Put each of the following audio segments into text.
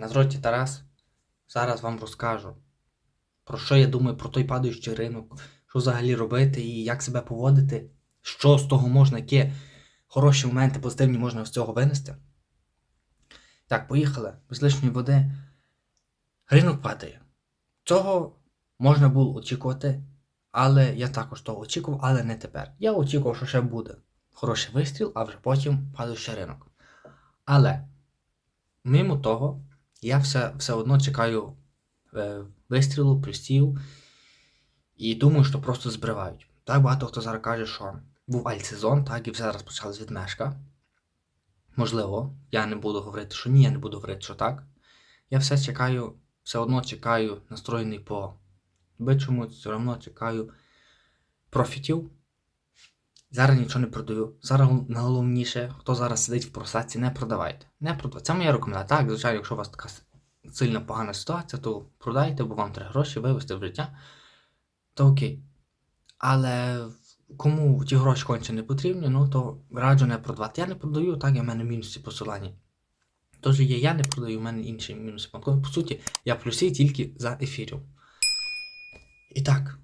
Так, Тарас. Зараз вам розкажу, про що я думаю про той падаючий ринок, що взагалі робити і як себе поводити, що з того можна, які хороші моменти позитивні можна з цього винести. Так, поїхали. Без лишньої води. Ринок падає. Цього можна було очікувати, але я також того очікував, але не тепер. Я очікував, що ще буде хороший вистріл, а вже потім падаючий ринок. Але мимо того, я все, все одно чекаю е, вистрілу, плюсів і думаю, що просто збривають. Так багато хто зараз каже, що був альтсезон, так, і все зараз почалась відмешка. Можливо, я не буду говорити, що ні, я не буду говорити, що так. Я все чекаю, все одно чекаю, настроєний по бичому, все одно чекаю профітів. Зараз нічого не продаю. Зараз найголовніше, хто зараз сидить в просадці, не продавайте. Не продавайте. Це моя рекомендація. Так, звичайно, якщо у вас така сильно погана ситуація, то продайте, бо вам треба гроші вивести в життя, то окей. Але кому ті гроші конче не потрібні, ну то раджу не продавати. Я не продаю, так, я в мене мінуси посилання. Тож є, я не продаю, в мене інші мінуси. По суті, я плюси тільки за ефірів. І так,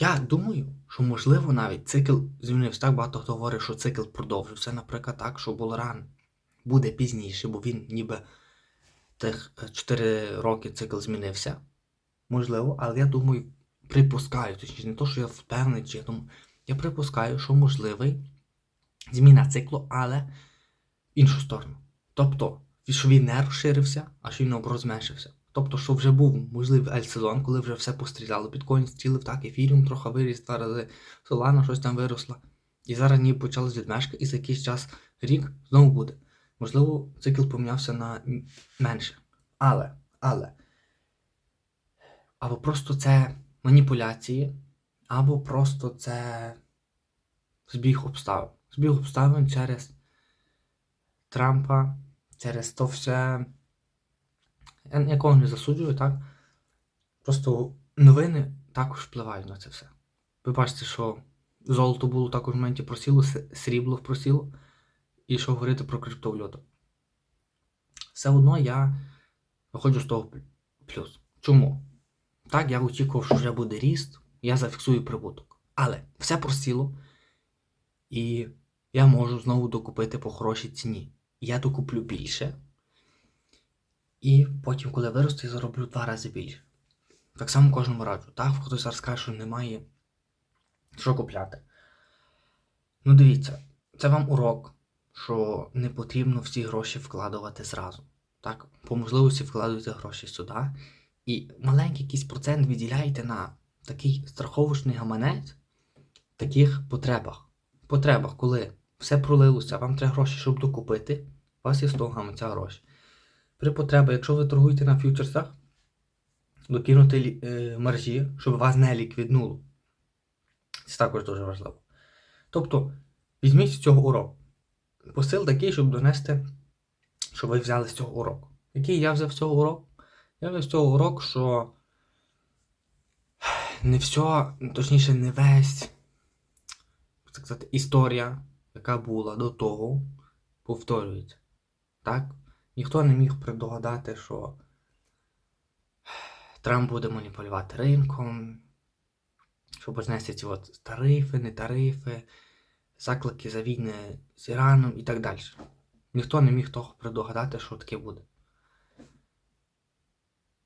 я думаю, що можливо навіть цикл змінився. Так багато хто говорить, що цикл продовжився, наприклад, так, що було. Буде пізніше, бо він ніби тих 4 роки цикл змінився. Можливо, але я думаю, припускаю, точніше, не то, що я впевнений, чи я думаю, я припускаю, що можливий зміна циклу, але в іншу сторону. Тобто, що він не розширився, а що він наоборот зменшився. Тобто, що вже був можливий альсезон, коли вже все постріляло, біткоін стрілив так, ефіріум трохи виріс, два рази солана щось там виросла. І зараз ніби почалась відмешка, і за якийсь час рік знову буде. Можливо, цикл помінявся на менше. Але, але. Або просто це маніпуляції, або просто це збіг обставин. Збіг обставин через Трампа, через то все. Я нікого не засуджую, так? Просто новини також впливають на це все. Ви бачите, що золото було також в моменті просіло, срібло просіло, і що говорити про криптовалюту. Все одно я виходжу з того плюс. Чому? Так, я очікував, що вже буде ріст, я зафіксую прибуток. Але все просіло, і я можу знову докупити по хорошій ціні. Я докуплю більше. І потім, коли виросте, я зароблю два рази більше. Так само кожному раджу. Так, хтось зараз каже, що немає що купляти. Ну, дивіться, це вам урок, що не потрібно всі гроші вкладувати зразу. Так, по можливості вкладуйте гроші сюди. І маленький якийсь процент виділяйте на такий страховочний гаманець таких потребах. Потребах, коли все пролилося, вам треба гроші, щоб докупити, у вас є з того гаманця гроші. При потребі, якщо ви торгуєте на фьючерсах, докинути е, маржі, щоб вас не ліквіднуло. Це також дуже важливо. Тобто, візьміть з цього урок. Посил такий, щоб донести, щоб ви взяли з цього уроку. Який я взяв з цього урок? Я взяв з цього урок, що не все, точніше, не весь так сказати, історія, яка була до того, повторюється. Так? Ніхто не міг предугадати, що Трамп буде маніпулювати ринком, що почнеться ці от тарифи, не тарифи, заклики за війни з Іраном і так далі. Ніхто не міг того предугадати, що таке буде.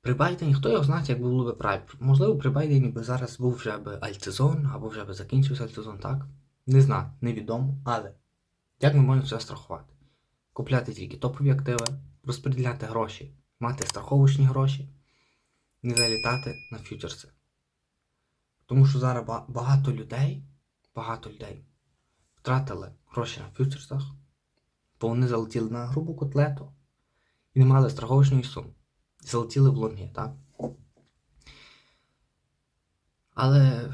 При Байдені, хто його знає, як було би правильно. Можливо, при Байдені би зараз був вже би альтсезон, або вже би закінчився альтсезон, так? Не знаю, невідомо, але як ми можемо це страхувати? Купляти тільки топові активи, розподіляти гроші, мати страховочні гроші, не залітати на фьючерси. Тому що зараз багато людей, багато людей втратили гроші на фьючерсах, бо вони залетіли на грубу котлету і не мали страховочної суми. Залетіли в лонги, так? Але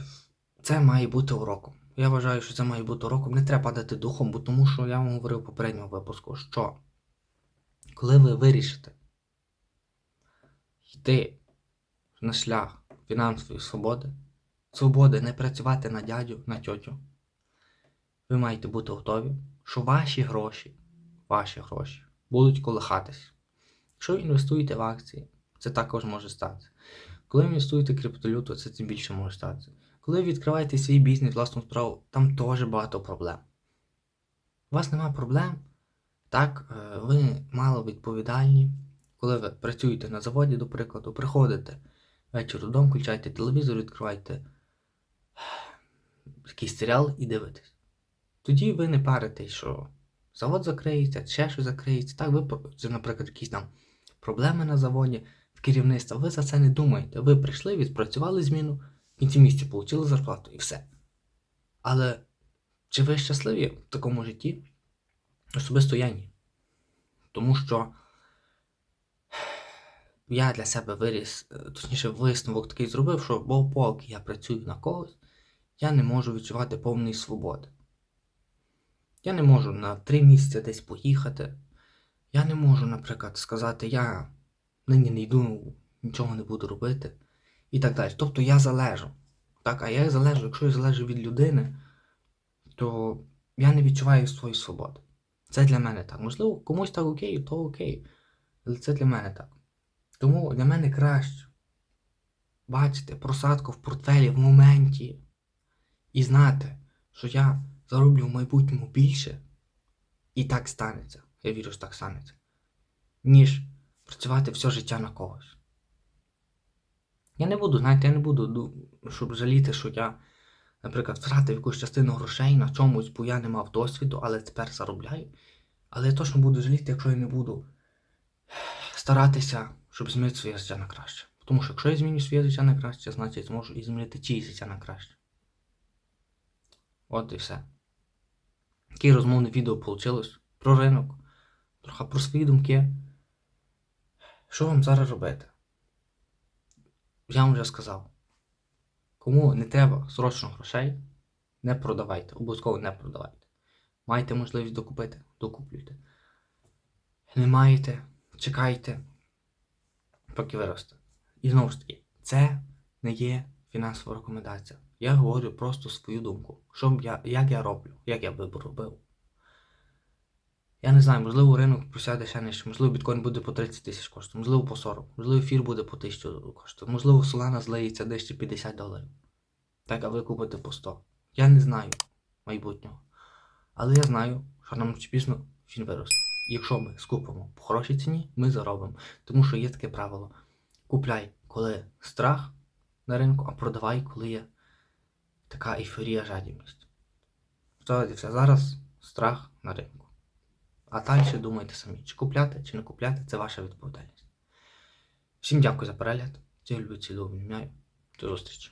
це має бути уроком. Я вважаю, що це має бути уроком. Не треба падати духом, бо тому що я вам говорив в попередньому випуску, що коли ви вирішите йти на шлях фінансової свободи, свободи не працювати на дядю, на тьотю, ви маєте бути готові, що ваші гроші, ваші гроші будуть колихатись. Якщо інвестуєте в акції, це також може статися. Коли інвестуєте в криптовалюту, це тим більше може статися. Коли ви відкриваєте свій бізнес, власну справу, там теж багато проблем. У вас немає проблем, так, е, ви мало відповідальні. Коли ви працюєте на заводі, до прикладу, приходите ввечері додому, включаєте телевізор, відкриваєте якийсь серіал і дивитесь. Тоді ви не паритесь, що завод закриється, ще щось закриється. Так, ви, наприклад, якісь там проблеми на заводі, в керівництва, ви за це не думаєте. Ви прийшли, відпрацювали зміну, кінці місяця отримали зарплату і все. Але чи ви щасливі в такому житті? Особисто я ні. Тому що я для себе виріс, е, точніше, висновок такий зробив, що бо поки я працюю на когось, я не можу відчувати повної свободи. Я не можу на три місяці десь поїхати. Я не можу, наприклад, сказати, я нині не йду, нічого не буду робити і так далі. Тобто я залежу. Так, а я залежу, якщо я залежу від людини, то я не відчуваю своєї свободи. Це для мене так. Можливо, комусь так окей, то окей. Але це для мене так. Тому для мене краще бачити просадку в портфелі в моменті і знати, що я зароблю в майбутньому більше, і так станеться. Я вірю, що так станеться. Ніж працювати все життя на когось. Я не буду, знаєте, я не буду, щоб жаліти, що я, наприклад, втратив якусь частину грошей на чомусь, бо я не мав досвіду, але тепер заробляю. Але я точно буду жаліти, якщо я не буду старатися, щоб змінити своє життя на краще. Тому що якщо я зміню своє життя на краще, значить зможу і змінити чиє життя на краще. От і все. Таке розмовне відео вийшло про ринок, трохи про свої думки. Що вам зараз робити? Я вам вже сказав. Кому не треба срочно грошей, не продавайте. Обов'язково не продавайте. Маєте можливість докупити, докуплюйте. Не маєте, чекайте, поки виросте. І знову ж таки, це не є фінансова рекомендація. Я говорю просто свою думку. Що я, як я роблю, як я би робив. Я не знаю, можливо, ринок просяде ще нижче, можливо, біткоін буде по 30 тисяч коштувати, можливо, по 40, можливо, ефір буде по 1000 коштувати, можливо, Solana злиється десь 50 доларів. Так, а ви купите по 100. Я не знаю майбутнього. Але я знаю, що нам чи пізно він виросте. Якщо ми скупимо по хорошій ціні, ми заробимо. Тому що є таке правило: купляй, коли страх на ринку, а продавай, коли є така ейфорія, жадібність. Це все. Зараз страх на ринку. А далі думайте самі, чи купляти, чи не купляти, це ваша відповідальність. Всім дякую за перегляд. Цілую, цілую, обнімаю. До зустрічі.